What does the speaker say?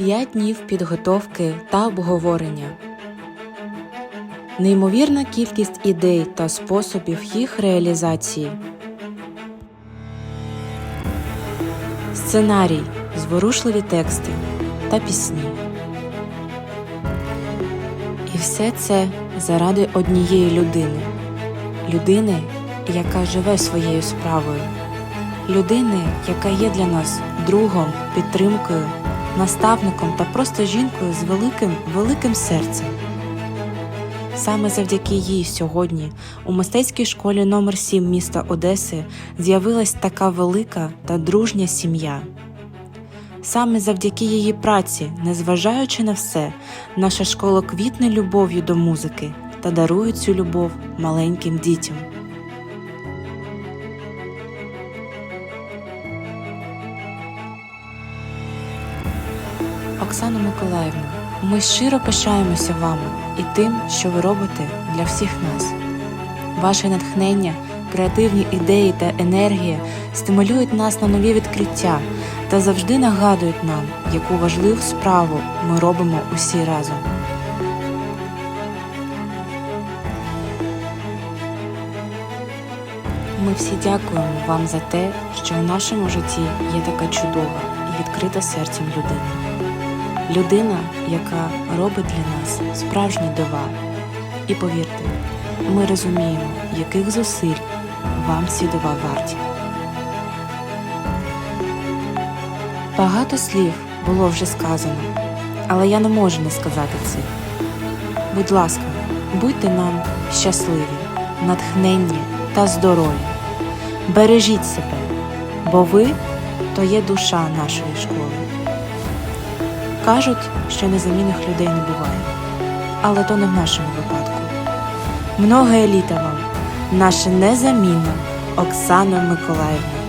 5 днів підготовки та обговорення. Неймовірна кількість ідей та способів їх реалізації. Сценарій, зворушливі тексти та пісні. І все це заради однієї людини. Людини, яка живе своєю справою. Людини, яка є для нас другом, підтримкою, наставником та просто жінкою з великим, великим серцем. Саме завдяки їй сьогодні у мистецькій школі номер 7 міста Одеси з'явилась така велика та дружня сім'я. Саме завдяки її праці, незважаючи на все, наша школа квітне любов'ю до музики та дарує цю любов маленьким дітям. Оксана Миколаївна, ми щиро пишаємося вами і тим, що ви робите для всіх нас. Ваше натхнення, креативні ідеї та енергія стимулюють нас на нові відкриття та завжди нагадують нам, яку важливу справу ми робимо усі разом. Ми всі дякуємо вам за те, що у нашому житті є така чудова і відкрита серцем людина. Людина, яка робить для нас справжні дива. І повірте, ми розуміємо, яких зусиль вам ці дива варті. Багато слів було вже сказано, але я не можу не сказати цих. Будь ласка, будьте нам щасливі, натхненні та здорові. Бережіть себе, бо ви то є душа нашої школи. Кажуть, що незамінних людей не буває, але то не в нашому випадку. Много еліта вам, наша незамінна Оксана Миколаївна.